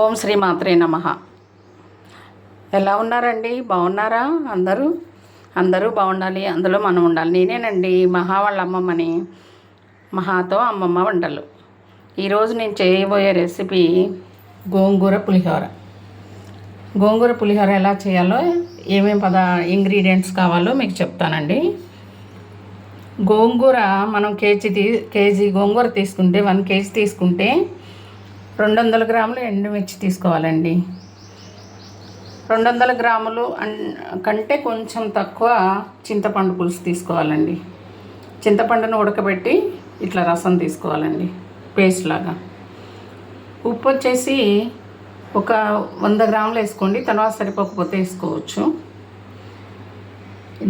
ఓం శ్రీ మాత్రే నమ. ఎలా ఉన్నారండి? బాగున్నారా అందరూ? అందరూ బాగుండాలి అందులో మనం ఉండాలి. నేనేనండి మహా వాళ్ళ అమ్మమ్మని మహాతో అమ్మమ్మ వంటలు. ఈరోజు నేను చేయబోయే రెసిపీ గోంగూర పులిహోర. గోంగూర పులిహోర ఎలా చేయాలో ఏమేమి పద ఇంగ్రీడియంట్స్ కావాలో మీకు చెప్తానండి. గోంగూర మనం కేజీ తీ కేజీ గోంగూర తీసుకుంటే వన్ కేజీ తీసుకుంటే రెండు వందల గ్రాములు ఎండుమిర్చి తీసుకోవాలండి. రెండు వందల గ్రాములు అన్- కంటే కొంచెం తక్కువ చింతపండు పులుసు తీసుకోవాలండి. చింతపండును ఉడకబెట్టి ఇట్లా రసం తీసుకోవాలండి పేస్ట్ లాగా. ఉప్పు వచ్చేసి ఒక వంద గ్రాములు వేసుకోండి తర్వాత సరిపోకపోతే వేసుకోవచ్చు.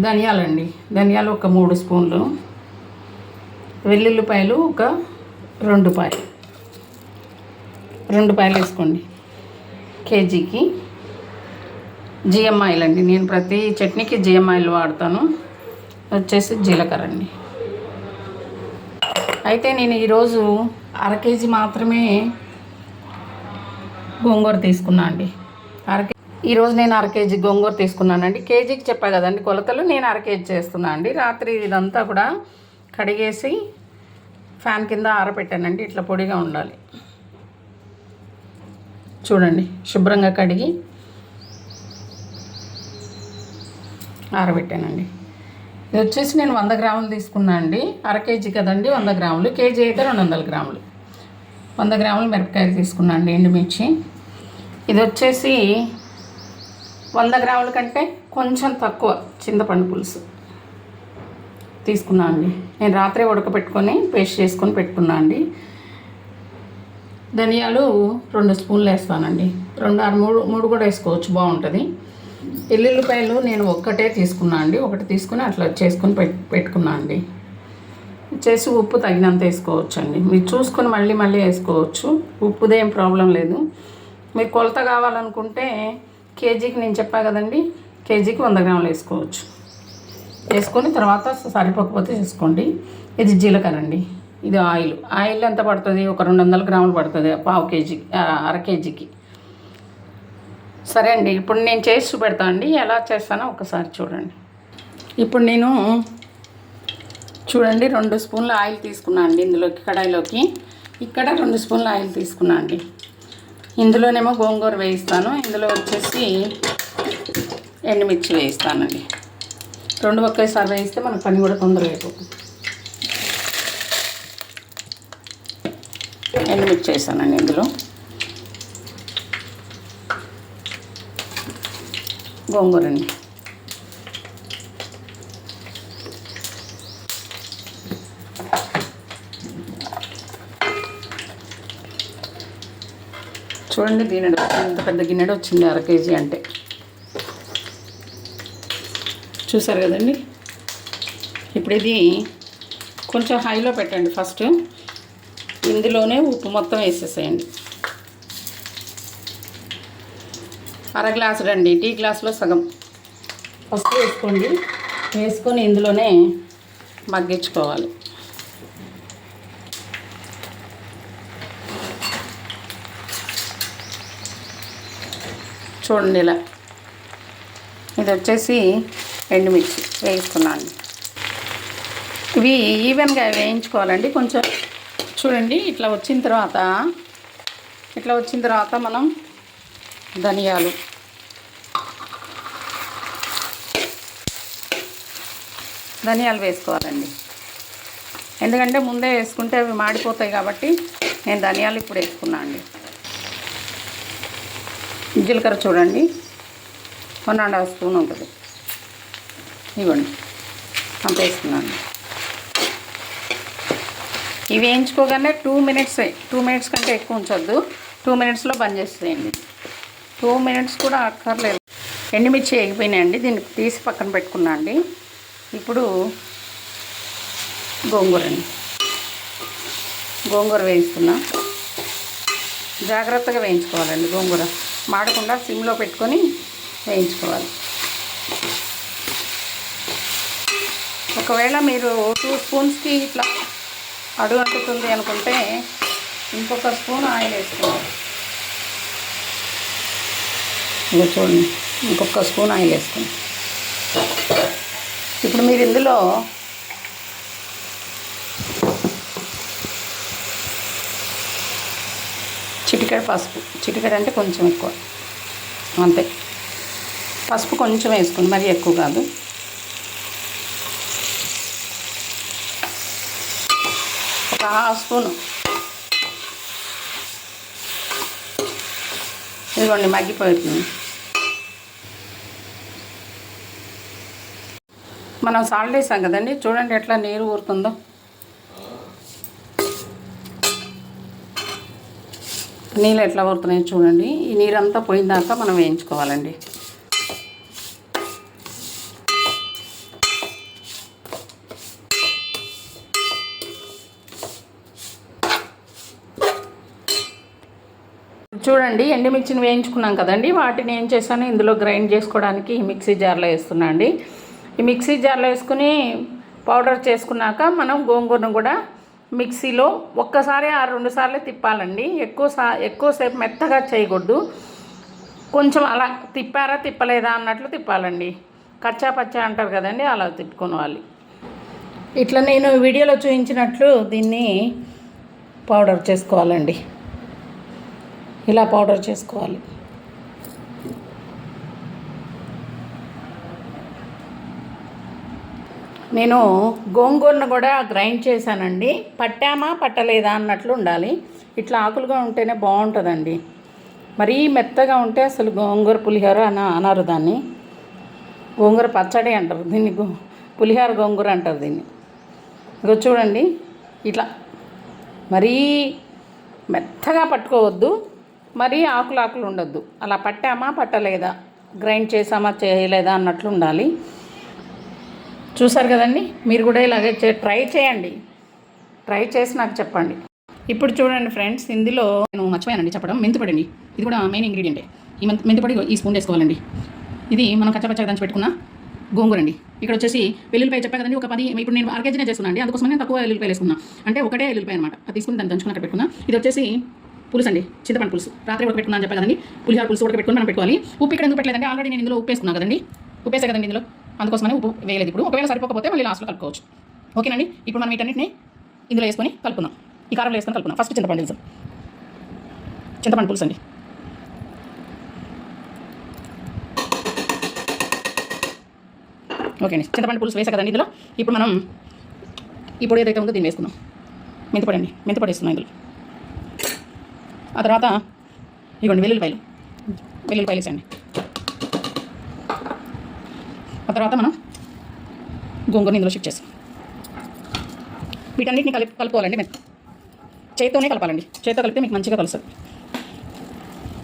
ధనియాలండి ధనియాలు ఒక మూడు స్పూన్లు. వెల్లుల్లిపాయలు ఒక రెండు పాయలు. రెండు పాయలు వేసుకోండి. కేజీకి జిఎం ఆయిల్ అండి. నేను ప్రతి చట్నీకి జిఎం ఆయిల్ వాడతాను. వచ్చేసి జీలకర్ర అండి. అయితే నేను ఈరోజు అర కేజీ మాత్రమే గోంగూర తీసుకున్నా అండి. అరకే ఈరోజు నేను అర కేజీ గోంగూర తీసుకున్నానండి. కేజీకి చెప్పా కదండి కొలతలు నేను అర కేజీ చేస్తున్నా అండి. రాత్రి ఇదంతా కూడా కడిగేసి ఫ్యాన్ కింద ఆరబెట్టానండి ఇట్లా పొడిగా ఉండాలి. చూడండి శుభ్రంగా కడిగి ఆరబెట్టానండి. ఇది వచ్చేసి నేను వంద గ్రాములు తీసుకున్నా అండి. అర కేజీ కదండి వంద గ్రాములు. కేజీ అయితే రెండు వందల గ్రాములు. వంద గ్రాములు మిరపకాయలు తీసుకున్నా అండి ఎండుమిర్చి. ఇది వచ్చేసి వంద గ్రాముల కంటే కొంచెం తక్కువ చింతపండు పులుసు తీసుకున్నా అండి. నేను రాత్రే ఉడకపెట్టుకొని పేస్ట్ చేసుకొని పెట్టుకున్నా అండి. ధనియాలు రెండు స్పూన్లు వేస్తానండి. రెండు ఆరు మూడు మూడు కూడా వేసుకోవచ్చు బాగుంటుంది. ఎల్లుల్లిపాయలు నేను ఒక్కటే తీసుకున్నా అండి. ఒకటి తీసుకుని అట్లా చేసుకుని పెట్ పెట్టుకున్నా అండి. చేసి ఉప్పు తగినంత వేసుకోవచ్చు అండి మీరు చూసుకొని మళ్ళీ మళ్ళీ వేసుకోవచ్చు. ఉప్పుదేం ప్రాబ్లం లేదు. మీరు కొలత కావాలనుకుంటే కేజీకి నేను చెప్పా కదండి కేజీకి వంద గ్రాములు వేసుకోవచ్చు. వేసుకొని తర్వాత సరిపోకపోతే చేసుకోండి ఇది జీలకర్ర అండి. ఇది ఆయిల్. ఆయిల్ ఎంత పడుతుంది? ఒక రెండు వందల గ్రాములు పడుతుంది పావు కేజీ అర కేజీకి. సరే అండి ఇప్పుడు నేను చేసి చూపెడతా అండి. ఎలా చేస్తానో ఒకసారి చూడండి. ఇప్పుడు నేను చూడండి రెండు స్పూన్ల ఆయిల్ తీసుకున్నా అండి ఇందులోకి కడాయిలోకి. ఇక్కడ రెండు స్పూన్ల ఆయిల్ తీసుకున్నా అండి. ఇందులోనేమో గోంగూర వేయిస్తాను. ఇందులో వచ్చేసి ఎండుమిర్చి వేయిస్తానండి. రెండు ఒకేసారి వేయిస్తే మన పని కూడా తొందరగా అయిపోతుంది. ఎండుమిర్చి చేశానండి ఇందులో. గోంగూరండి చూడండి గిన్నెడు ఇంత పెద్ద గిన్నెడు వచ్చింది అర కేజీ అంటే. చూసారు కదండి? ఇప్పుడు ఇది కొంచెం హైలో పెట్టండి ఫస్ట్. ఇందులోనే ఉప్పు మొత్తం వేసేసేయండి. అర గ్లాసు రండి టీ గ్లాసులో సగం. ఫస్ట్ వేసుకోండి. వేసుకొని ఇందులోనే మగ్గించుకోవాలి. చూడండి ఇలా. ఇది వచ్చేసి ఎండుమిర్చి వేసుకున్నాను ఇవి ఈవెన్గా వేయించుకోవాలండి కొంచెం చూడండి ఇట్లా వచ్చిన తర్వాత ఇట్లా వచ్చిన తర్వాత మనం ధనియాలు. ధనియాలు వేసుకోవాలండి. ఎందుకంటే ముందే వేసుకుంటే అవి మాడిపోతాయి కాబట్టి నేను ధనియాలు ఇప్పుడు వేసుకున్నా అండి. జీలకర్ర చూడండి వన్ అండ్ హాఫ్ స్పూన్ ఉంటుంది. ఇవ్వండి అంత వేసుకున్నాను. ఇవి వేయించుకోగానే టూ మినిట్స్ టూ మినిట్స్ కంటే ఎక్కువ ఉంచొద్దు. టూ మినిట్స్లో బంద్ చేసేయండి. టూ మినిట్స్ కూడా అక్కర్లేదు. ఎండుమిర్చి వేగిపోయినాయండి. దీన్ని తీసి పక్కన పెట్టుకున్నా అండి. ఇప్పుడు గోంగూర అండి గోంగూర వేయిస్తున్నా. జాగ్రత్తగా వేయించుకోవాలండి గోంగూర. మాడకుండా సిమ్లో పెట్టుకొని వేయించుకోవాలి. ఒకవేళ మీరు టూ స్పూన్స్కి ఇట్లా అడుగు అంటుతుంది అనుకుంటే ఇంకొక స్పూన్ ఆయిల్ వేసుకోండి ఇంకా చూడండి ఇంకొక స్పూన్ ఆయిల్ వేసుకోండి ఇప్పుడు మీరు ఇందులో చిటికెడ పసుపు చిటికెడ అంటే కొంచెం ఎక్కువ అంతే. పసుపు కొంచెం వేసుకోండి మరి ఎక్కువ కాదు. ఒక హాఫ్ స్పూను. ఇదిగోండి మగ్గిపోతుంది మనం సాల్ట్ వేసాం కదండి చూడండి ఎట్లా నీరు ఊరుతుందో. నీళ్ళు ఎట్లా ఊరుతున్నాయో చూడండి. ఈ నీరంతా పోయిందాక మనం వేయించుకోవాలండి. అండి. ఎండుమిర్చిని వేయించుకున్నాం కదండి. వాటిని ఏం చేశాను? ఇందులో గ్రైండ్ చేసుకోవడానికి ఈ మిక్సీ జార్లో వేస్తున్నా అండి. ఈ మిక్సీ జార్లో వేసుకుని పౌడర్ చేసుకున్నాక మనం గోంగూరను కూడా మిక్సీలో ఒక్కసారి ఆ రెండు సార్లు తిప్పాలండి. ఎక్కువ సా ఎక్కువసేపు మెత్తగా చేయకూడదు. కొంచెం అలా తిప్పారా తిప్పలేదా అన్నట్లు తిప్పాలండి. కచ్చా పచ్చా అంటారు కదండి అలా తిప్పుకోవాలి. ఇట్లా నేను వీడియోలో చూపించినట్లు దీన్ని పౌడర్ చేసుకోవాలండి. ఇలా పౌడర్ చేసుకోవాలి. నేను గోంగూరను కూడా గ్రైండ్ చేశానండి. పట్టామా పట్టలేదా అన్నట్లు ఉండాలి. ఇట్లా ఆకులుగా ఉంటేనే బాగుంటుందండి. మరీ మెత్తగా ఉంటే అసలు గోంగూర పులిహోర అని అనరు దాన్ని. గోంగూర పచ్చడి అంటారు. దీన్ని పులిహోర గోంగూర అంటారు దీన్ని. ఇగో చూడండి. ఇట్లా మరీ మెత్తగా పట్టుకోవద్దు. మరీ ఆకులు ఆకులు ఉండొద్దు. అలా పట్టామా పట్టలేదా? గ్రైండ్ చేసామా చేయలేదా అన్నట్లు ఉండాలి. చూసారు కదండి? మీరు కూడా ఇలాగే చే- ట్రై చేయండి. ట్రై చేసి నాకు చెప్పండి. ఇప్పుడు చూడండి ఫ్రెండ్స్ ఇందులో నేను మర్చిపోయానండి చెప్పడం. మెంతిపొడి అండి ఇది కూడా మెయిన్ ఇంగ్రీడియంటే. ఈ మెంతి మెంతిపొడి ఈ స్పూన్ వేసుకోవాలండి. ఇది మనం కచ్చపచ్చగా దంచి పెట్టుకున్న గోంగూర అండి. ఇక్కడ వచ్చేసి వెల్లుల్లిపాయ చెప్పా కదండి ఒక పది ఇప్పుడు నేను అర కేజీనే చేస్తున్నాను అండి అందుకోసం నేను తక్కువ వెల్లుల్లిపాయలు వేసుకున్నా. అంటే ఒకటే వెల్లుల్లిపాయ అనమాట అది తీసుకుని దాన్ని దంచుకుని అక్కడ పెట్టుకున్నా. ఇది వచ్చేసి పులుసు అండి చింతపండు పులుసు. రాత్రి ఉడకబెట్టుకున్నా అని చెప్పా కదండి. పులిహార పులుసు ఉడకబెట్టుకుని మనం పెట్టుకోవాలి. ఉప్పు ఇక్కడ ఎందుకు పెట్టలేదు ఆల్రెడీ నేను ఇందులో ఉప్పు వేసుకున్నా కదండి. ఉప్పు వేసే కదండి ఇందులో? అందుకోసమనే ఉప్పు వేయలేదు ఇప్పుడు. ఒకవేళ సరిపోకపోతే మళ్ళీ లాస్ట్లో కలుపుకోవచ్చు. ఓకేనండి? ఇప్పుడు మనం వీటన్నిటిని ఇందులో వేసుకొని కలుపుకుందాం. ఈ కారంలో వేసుకొని కలుపుకుందాం. ఫస్ట్ చింతపండు పులుసు. చింతపండు పులుసు అండి. ఓకే అండి చింతపండు పులుసు వేసా కదండి ఇందులో. ఇప్పుడు మనం ఇప్పుడు ఏదైతే ఉందో దీన్ని వేసుకుందాం. మెంతిపొడి అండి. మెంతిపొడి వేస్తున్నాం ఇందులో. ఆ తర్వాత ఇగోండి వెల్లుల్లిపాయలు వెల్లుల్లిపాయలు వేసండి ఆ తర్వాత మనం గోంగూరని ఇందులో షిఫ్ట్ చేస్తాం. వీటన్నిటిని కలిపి కలుపుకోవాలండి మెత్త. చేతితోనే కలపాలండి. చేతితో కలిపితే మీకు మంచిగా కలుస్తుంది.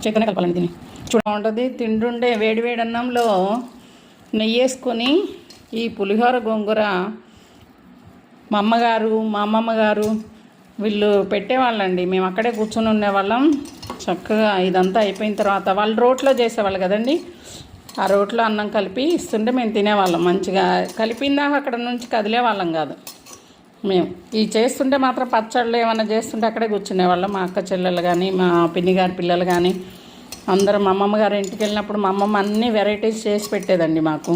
చేతితోనే కలపాలండి దీన్ని. చూడ. ఉంటుంది తింటుండే వేడి వేడి అన్నంలో నెయ్యి వేసుకొని ఈ పులిహోర గోంగూర మా అమ్మగారు మా అమ్మమ్మ గారు వీళ్ళు పెట్టేవాళ్ళండి. మేము అక్కడే కూర్చొని ఉండేవాళ్ళం. చక్కగా ఇదంతా అయిపోయిన తర్వాత వాళ్ళు రోట్లో చేసేవాళ్ళు కదండి. ఆ రోట్లో అన్నం కలిపి ఇస్తుంటే మేము తినేవాళ్ళం మంచిగా. కలిపిందాక అక్కడ నుంచి కదిలే వాళ్ళం కాదు. మేము. ఈ చేస్తుంటే మాత్రం పచ్చళ్ళు ఏమైనా చేస్తుంటే అక్కడే కూర్చునేవాళ్ళం. మా అక్క చెల్లెలు కానీ మా పిన్ని గారి పిల్లలు కానీ అందరం మా అమ్మమ్మ గారి ఇంటికి వెళ్ళినప్పుడు మా అమ్మమ్మ అన్ని వెరైటీస్ చేసి పెట్టేదండి మాకు.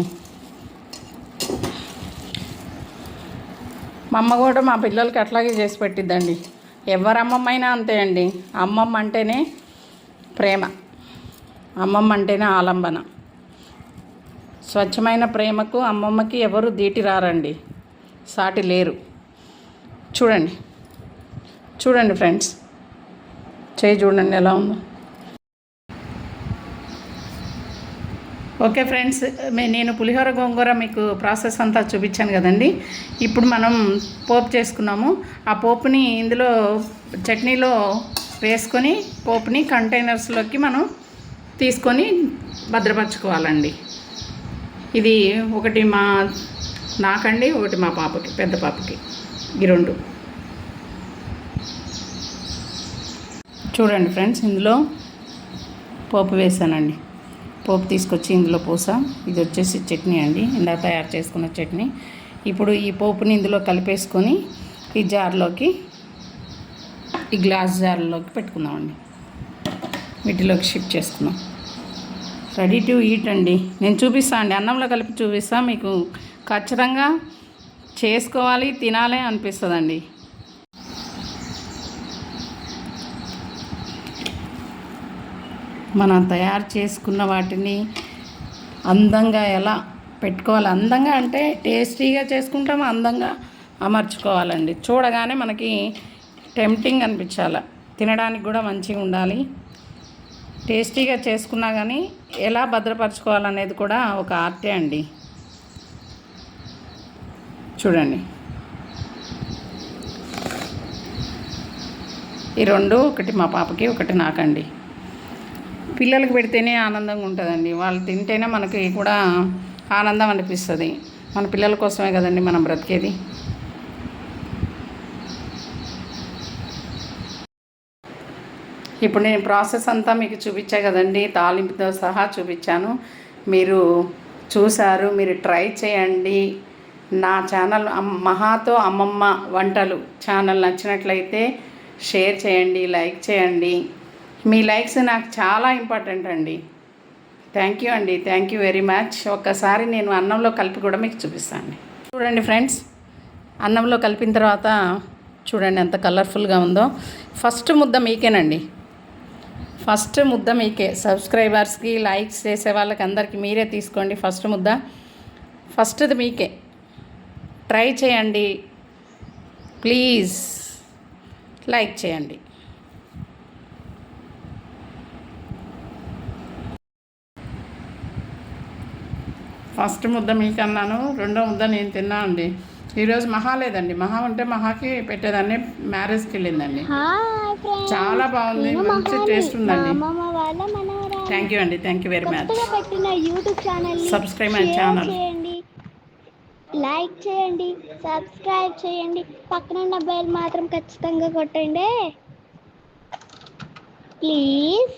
మా అమ్మ కూడా మా పిల్లలకి అట్లాగే చేసి పెట్టిద్దండి. ఎవరు అమ్మమ్మైనా అంతే అండి. అమ్మమ్మ అంటేనే ప్రేమ. అమ్మమ్మ అంటేనే ఆలంబన. స్వచ్ఛమైన ప్రేమకు అమ్మమ్మకి ఎవరు దీటి రారండి. సాటి లేరు. చూడండి. చూడండి ఫ్రెండ్స్. చేయి చూడండి ఎలా ఉందో. ఓకే ఫ్రెండ్స్ నేను పులిహోర గోంగూర మీకు ప్రాసెస్ అంతా చూపించాను కదండి. ఇప్పుడు మనం పోపు చేసుకున్నాము. ఆ పోపుని ఇందులో చట్నీలో వేసుకొని పోపుని కంటైనర్స్లోకి మనం తీసుకొని భద్రపరచుకోవాలండి. ఇది ఒకటి మా నాకండి ఒకటి మా పాపకి పెద్ద పాపకి. ఈ రెండు. చూడండి ఫ్రెండ్స్ ఇందులో పోపు వేసానండి. పోపు తీసుకొచ్చి ఇందులో పోసా. ఇది వచ్చేసి చట్నీ అండి. ఇందా తయారు చేసుకున్న చట్నీ. ఇప్పుడు ఈ పోపుని ఇందులో కలిపేసుకొని ఈ జార్లోకి ఈ గ్లాస్ జార్లోకి పెట్టుకుందామండి. వీటిలోకి షిఫ్ట్ చేసుకుందాం. రెడీ టు ఈట్ అండి. నేను చూపిస్తాను అండి. అన్నంలో కలిపి చూపిస్తా. మీకు ఖచ్చితంగా చేసుకోవాలి తినాలి అనిపిస్తుందండి. మనం తయారు చేసుకున్న వాటిని అందంగా ఎలా పెట్టుకోవాలి? అందంగా అంటే టేస్టీగా చేసుకుంటాం అందంగా అమర్చుకోవాలండి. చూడగానే మనకి టెంప్టింగ్ అనిపించాలి. తినడానికి కూడా మంచిగా ఉండాలి. టేస్టీగా చేసుకున్నా కానీ ఎలా భద్రపరచుకోవాలనేది కూడా ఒక ఆర్టే అండి. చూడండి. ఈ రెండు ఒకటి మా పాపకి ఒకటి నాకండి. పిల్లలకు పెడితేనే ఆనందంగా ఉంటుందండి. వాళ్ళు తింటేనే మనకి కూడా ఆనందం అనిపిస్తుంది. మన పిల్లల కోసమే కదండి మనం బ్రతికేది. ఇప్పుడు నేను ప్రాసెస్ అంతా మీకు చూపించా కదండి. తాలింపుతో సహా చూపించాను. మీరు చూశారు మీరు ట్రై చేయండి. నా ఛానల్ మహాతో అమ్మమ్మ వంటలు ఛానల్ నచ్చినట్లయితే షేర్ చేయండి లైక్ చేయండి. మీ లైక్స్ నాకు చాలా ఇంపార్టెంట్ అండి. థ్యాంక్ యూ అండి. థ్యాంక్ యూ వెరీ మచ్ ఒక్కసారి నేను అన్నంలో కలిపి కూడా మీకు చూపిస్తాను చూడండి ఫ్రెండ్స్ అన్నంలో కలిపిన తర్వాత చూడండి ఎంత కలర్ఫుల్గా ఉందో. ఫస్ట్ ముద్ద మీకేనండి. ఫస్ట్ ముద్ద మీకే. సబ్స్క్రైబర్స్కి లైక్స్ చేసే వాళ్ళకి అందరికీ మీరే తీసుకోండి ఫస్ట్ ముద్ద. ఫస్ట్ది మీకే. ట్రై చేయండి. ప్లీజ్ లైక్ చేయండి. ఫస్ట్ ముద్ద మీకు అన్నాను రెండో ముద్ద నేను తిన్నా అండి. ఈరోజు మహా లేదండి. మహా ఉంటే మహాకి పెట్టేదాన్ని మ్యారేజ్కి వెళ్ళిందండి. చాలా బాగుంది. మంచి. టేస్ట్ మా ఉందండి థ్యాంక్ యూ అండి. Thank you very much YouTube channel my channel. చేయండి. లైక్ చేయండి. సబ్స్క్రైబ్ చేయండి. పక్కన ఉన్న బెల్ మాత్రం ఖచ్చితంగా కొట్టండి. ప్లీజ్